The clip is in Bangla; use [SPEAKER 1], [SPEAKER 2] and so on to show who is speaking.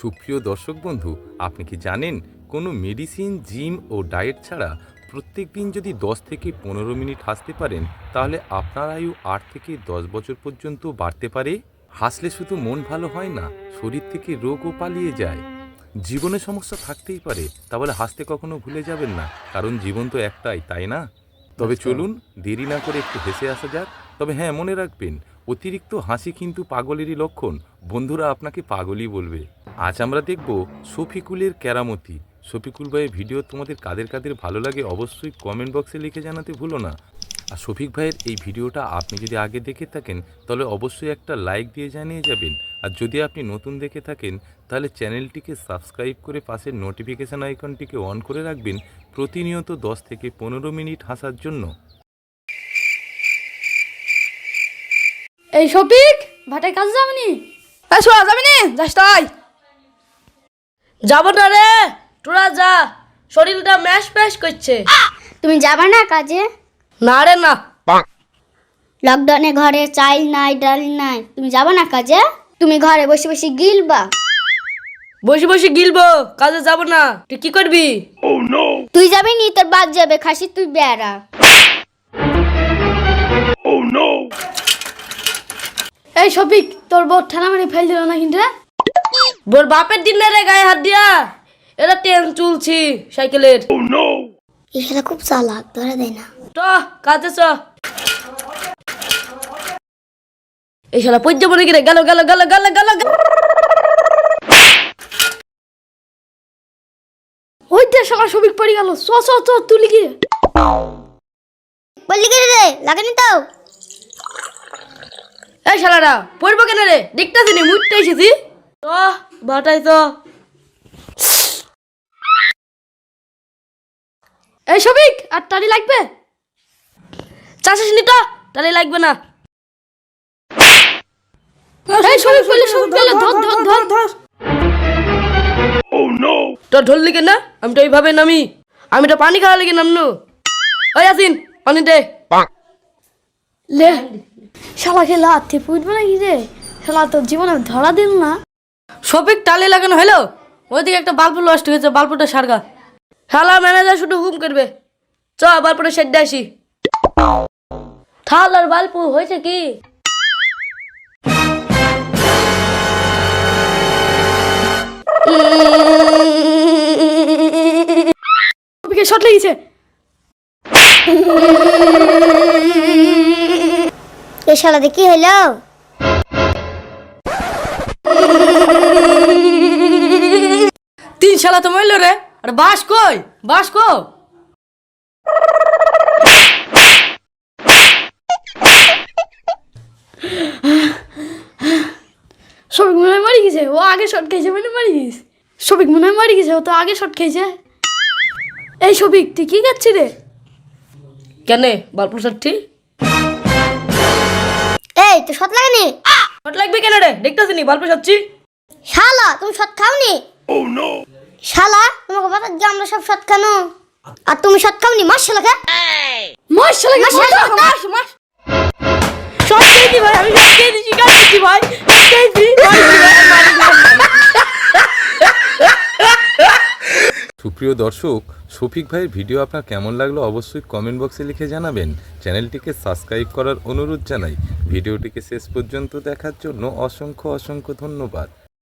[SPEAKER 1] সুপ্রিয় দর্শক বন্ধু আপনি কি জানেন কোনো মেডিসিন জিম ও ডায়েট ছাড়া প্রত্যেক দিন যদি দশ থেকে পনেরো মিনিট হাসতে পারেন তাহলে আপনার আয়ু আট থেকে দশ বছর পর্যন্ত বাড়তে পারে? হাসলে শুধু মন ভালো হয় না শরীর থেকে রোগও পালিয়ে যায়। জীবনে সমস্যা থাকতেই পারে তাহলে হাসতে কখনো ভুলে যাবেন না কারণ জীবন তো একটাই তাই না? তবে চলুন দেরি না করে একটু হেসে আসা যাক। তবে হ্যাঁ মনে রাখবেন অতিরিক্ত হাসি কিন্তু পাগলেরই লক্ষণ। বন্ধুরা আপনাকে পাগলই বলবে। আজ আমরা দেখব শফিকুলের কেরামতি। শফিকুল ভাইয়ের ভিডিও তোমাদের কাদের কাদের ভালো লাগে অবশ্যই কমেন্ট বক্সে লিখে জানাতে ভুলো না। আর শফিক ভাইয়ের এই ভিডিওটা আপনি যদি আগে দেখে থাকেন, তাহলে অবশ্যই একটা লাইক দিয়ে জানিয়ে যাবেন। আর যদি আপনি নতুন দেখে থাকেন, তাহলে চ্যানেলটিকে সাবস্ক্রাইব করে পাশের নোটিফিকেশান আইকনটিকে অন করে রাখবেন প্রতিনিয়ত দশ থেকে পনেরো মিনিট হাসার জন্য।
[SPEAKER 2] এই শফিক ভাটায় কাজ যাবনি?
[SPEAKER 3] এই শোনা যাবি নি? যাস তাই। যাব না রে তোরা যা। শরীরটা ম্যাশ ম্যাশ করছে।
[SPEAKER 4] তুমি যাবে না কাজে?
[SPEAKER 3] না রে না।
[SPEAKER 4] লকডাউনে ঘরে চাইল নাই ডাল নাই। তুমি যাবে না কাজে? তুমি ঘরে বসে বসে গিলবা।
[SPEAKER 3] বসে বসে গিলবো কাজে যাব না। তুই কি করবি?
[SPEAKER 4] তুই যাবি নি তোর বাদ যাবে খাসি তুই বেড়া।
[SPEAKER 2] এই শফিক তোর বউ ঠেলা মারি ফেল দিল না কিন্তু
[SPEAKER 3] বোর বাপের দিন রে গায়ে হাত দিয়া এটা ট্রেন চুলছি সাইকেলের।
[SPEAKER 4] এখানে খুব চালাক ধরে দেয় না।
[SPEAKER 3] চ কাজে চ। এই শালা পর্যা বলে গিরে গেল গেল গেল গেল গেল গেল।
[SPEAKER 2] ওই দে শালা শফিক পড়ে গেল চ চ চ তুলি
[SPEAKER 4] কি রে? লাগেনি তো।
[SPEAKER 3] এই শালারা পড়ব কেন রে? দেখতেছি নি মুটতে এসেছি। তো বাটাই তো।
[SPEAKER 2] এই শফিক আর টালি লাগবে?
[SPEAKER 3] চাষিস নি তো? তাহলে লাগবে না।
[SPEAKER 2] এই ধর ধর ধর। ধর
[SPEAKER 3] আমি তো এইভাবে নামি। আমি তো পানি খাওয়া লেগে নামনু। ওই আসিন পানি দে।
[SPEAKER 2] লে। শালা খেলা হাতে ফুটবে নাকি রে? শালা তোর জীবনে ধরা দিন না।
[SPEAKER 3] শফিক টালি লাগানো হলো? ওইদিকে একটা বাল্ব নষ্ট হয়েছে বাল্বটা সারগা। শালা ম্যানেজার শুধু হুম করবে। চ বাল্বটা সেট দিয়ে আসি। থাল আর বাল্ব হয়েছে কি?
[SPEAKER 2] শট লেগেছে।
[SPEAKER 4] শালাতে কি হলো?
[SPEAKER 3] তিন শালা তো মরলো রে। আর বাস কই? বাস কো।
[SPEAKER 2] শফিক মনে হয় মারি গেছে। ও আগে শট খেয়েছে মানে মারি গেছে। শফিক মনে হয় মারি গেছে ও তো আগে শট খেয়েছে। এই শফিক তুই কি খাচ্ছি রে?
[SPEAKER 3] কেনে? বাল্ব সারটি
[SPEAKER 4] এই তো সৎ লাগেনি?
[SPEAKER 3] শট লাগবে কেন রে? দেখতেছি নি বাল্ব সারছি
[SPEAKER 4] শালা তুমি সৎ খাওনি? শালা তোমাকে বাতা যে আমরা সব সৎ খানো। আর তুমি শট খাওনি? মাস শালাকে
[SPEAKER 2] মাস শালা
[SPEAKER 4] মাস
[SPEAKER 3] মাস মাস। শট খেয়ে খেয়েছি ভাই আমি খেয়ে দিচ্ছি খাচ্ছি ভাই। খেয়ে খেয়েছি।
[SPEAKER 1] সুপ্রিয় দর্শক, শফিক ভাইয়ের ভিডিও আপনার কেমন লাগল অবশ্যই কমেন্ট বক্সে লিখে জানাবেন। চ্যানেলটিকে সাবস্ক্রাইব করার অনুরোধ জানাই। ভিডিওটিকে শেষ পর্যন্ত দেখার জন্য অসংখ্য অসংখ্য ধন্যবাদ।